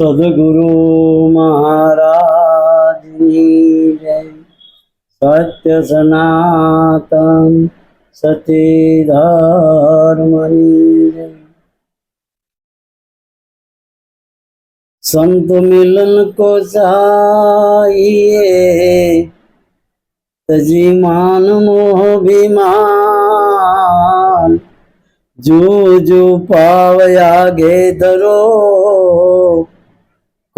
સદગુરુ મહારાજની જય. સત્ય સનાતન સતી ધર્મની જય. સંત મિલન કો ચાહીએ તજી માન મોભિમાન જો જો પાવ આગે ધરો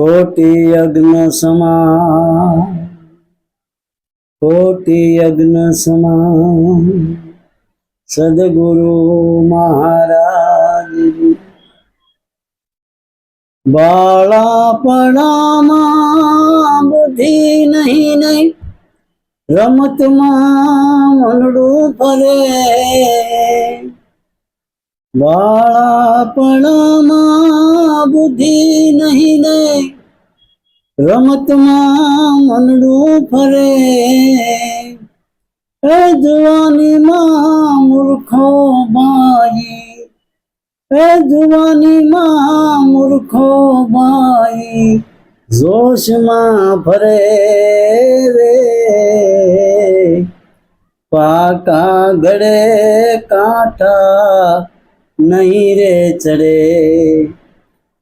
કોટિ યજ્ઞ સમા કોટિ યજ્ઞ સમા સદગુરુ મહારાજ. બાળાપણામાં બુદ્ધિ નહીં નહીં, રમતમાં મનડું ફરે. બાળાપણામાં બુદ્ધિ નહીં દે, રમતમાં મનડું ફરે. એ જુવાનીમાં મૂર્ખો બાઈ એ જુવાનીમાં મૂર્ખો બાઈ, જોશમાં ફરે રે. પાકા ગળે કાંઠા નહીં રે ચડે,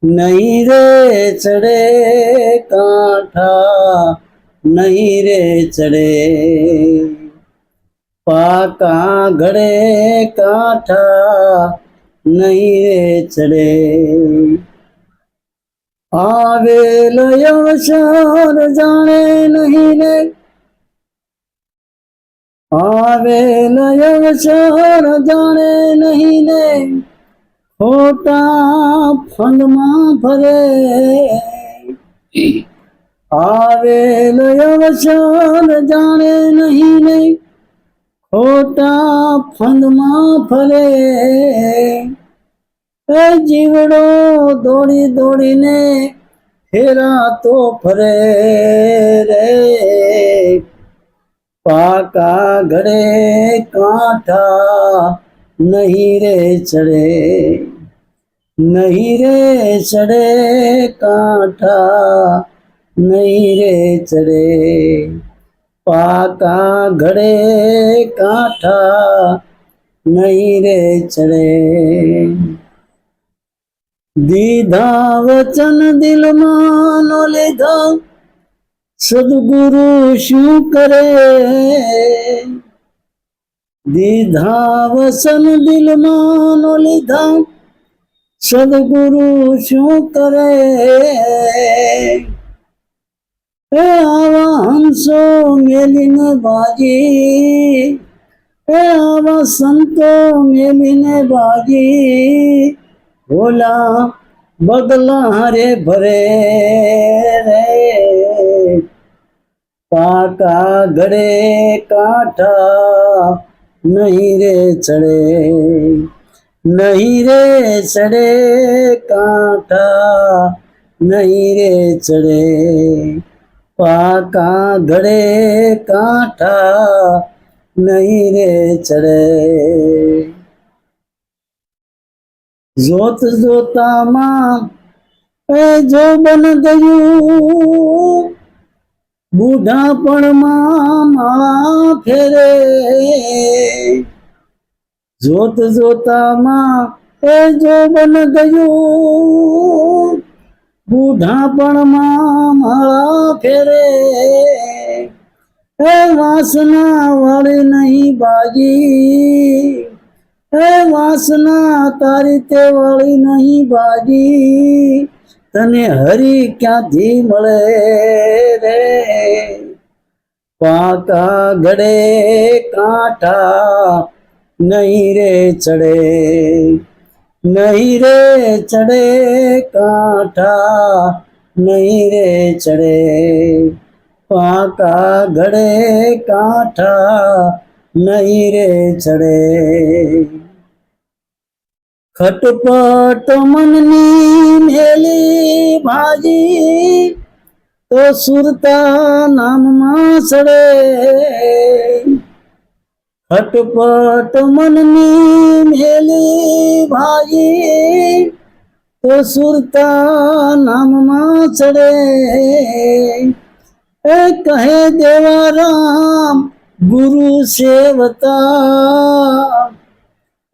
નહીં રે ચડે કાંઠા, નહીં રે ચડે. પાકા ઘડે કાંઠા, નહીં રે ચડે. આવેલ અવસર જાણે નહીં રે. આવેલ અવસર જાણે નહીં ને ખોટા ફંદમાં ફરે આવે અવસર જાણે નહીં નહીં. ખોટા ફંદમાં ફરે એ જીવડો દોડી દોડીને ફેરાતો ફરે રે. પાકા ઘડે કાંઠા નહીં રે ચડે. નહીં રે ચડે કાંઠા, નહીં રે ચડે. પાકા ઘડે કાંઠા, નહીં રે ચડે. દીધા વચન દિલમાં નો લીધા, સદગુરુ શું કરે? દીધા વચન દિલમાં નો લીધા સદગુરુ શું કરે? એ આવા હંસો મેલીને બાજી? એ આવા સંતો મેલીને બાજી? ભોલા બગલા રે ભરે રે. કાકા ગળે કાંઠા નહીં રે ચડે. નહીં રે ચડે કાંઠા, નહીં રે ચડે. પાકા ઘડે કાંઠા, નહીં રે ચડે. જોત જોતામાં એ જો બન ગયું બુઢાપણમાં માળા ફેરે. જોત જોતામાં એ જો બન ગયું બુઢાપણમાં માળા ફેરે. એ વાસના વાળી નહીં બાજી, એ વાસના તારી તે વાળી નહીં બાજી, તને હરી ક્યાંથી મળે રે? પાકા ગળે કાંઠા નહીં રે ચડે, નહીં રે ચડે કાંઠા, નહીં રે ચડે. પાકા ઘડે કાંઠા, નહીં રે ચડે. ખટપટ મનની મેલી ભાજી તો સુરતા નામમાં સડે ખટપટ મનની મેલી ભાઈ, તો સુરતા નામમાં ચડે. એ કહે દેવા રામ ગુરુ સેવતા.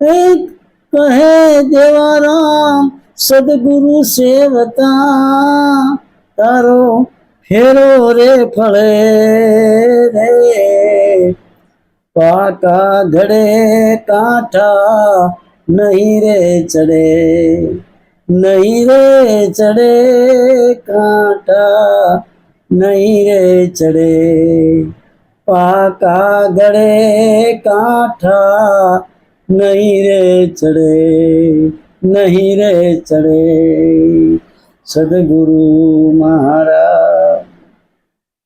એ કહે દેવા રામ સદગુરુ સેવતા. તારો ફેરો રે ફળે રે. પાકા ઘડે કાંઠા નહીં રે ચડે નહીં રે ચડે કાંઠા નહીં રે ચડે પાકા ગળે કાંઠા નહીં રે ચડે નહીં રે ચડે સદગુરુ મહારાજ